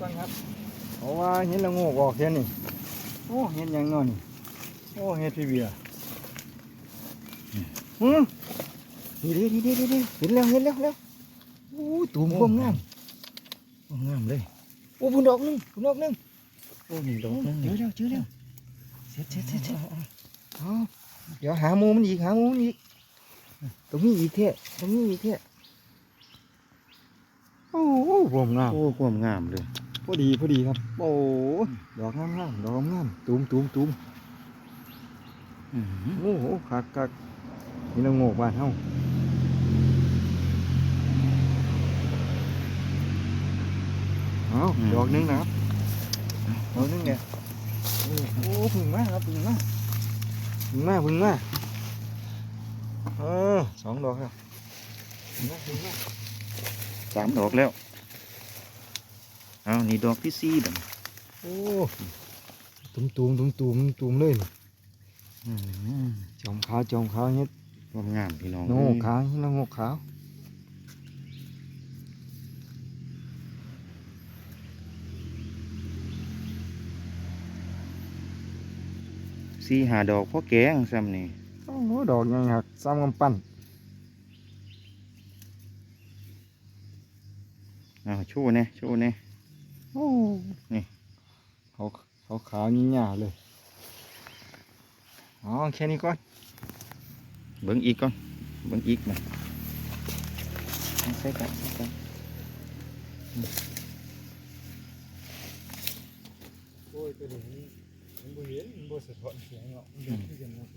ก่อนครับเพราะว่าเห็นละโงกออกแค่นี้โอ้เห็นหยังเนอนี่โอ้เห็ดพี่เบียร์อืมนี่ดินี่ดินี่ดิเห็นแล้วเห็นแล้วเห็นแล้วโอ้ตูมความงามความงามเลยโอ้พุ่นดอกหนึงพุ่นดอกหนึงโอ้นี่ดอกนึงเจอนี่แล้วเจอแล้วเสร็จเสร็จเสร็จเสร็จเอาเดี๋ยวหาหมูมันอีกหาหมูมันอีกตรงนี้อีกเท่ตรงนี้อีกเท่ โอ้โหความงามโอ้ความงามเลยพอดีพอดีครับ โอ้ยดอกงามงามดอกงามตูมตูมตูมอื้อหือโอ้โหคักคักนี่เราโงกบ้านเฮาเอาดอกหนึงนะครับดอกหนึงเนี่ยโอ้โหพึ่งมาครับพึ่งมาพึ่งมาพึ่งมาเออสองดอกแล้วพึ่งมาพึ่งมา สามดอกแล้ว เอานี่ดอกที่สี่บัดโอ้ตุ่มตุ่มตุ่มตุ่มตุ่มเลยนี่อื้อหือจอมขาวจอมขาวเนี่ยความงามพี่น้องโงกขาวนี่เราโงกขาวสี่หาดอกพ่อแกงซ้ำนี่โอ้โหดอกยังหักซ้ำกำปั้น อาโชว์เนี่ยโชว์เนี่ยโอ้นี่เขาเขาขาวนี่หยาเลยอ๋อแค่นี้ก่อนเบิ้งอีกก่อนเบิ้งอีกมาเอาใส่กันใส่กันโอ้ยตัวนี้มันบ่เห็นมันบ่สะท้อนเสียงเนาะมันเดินขึ้นกันเนาะ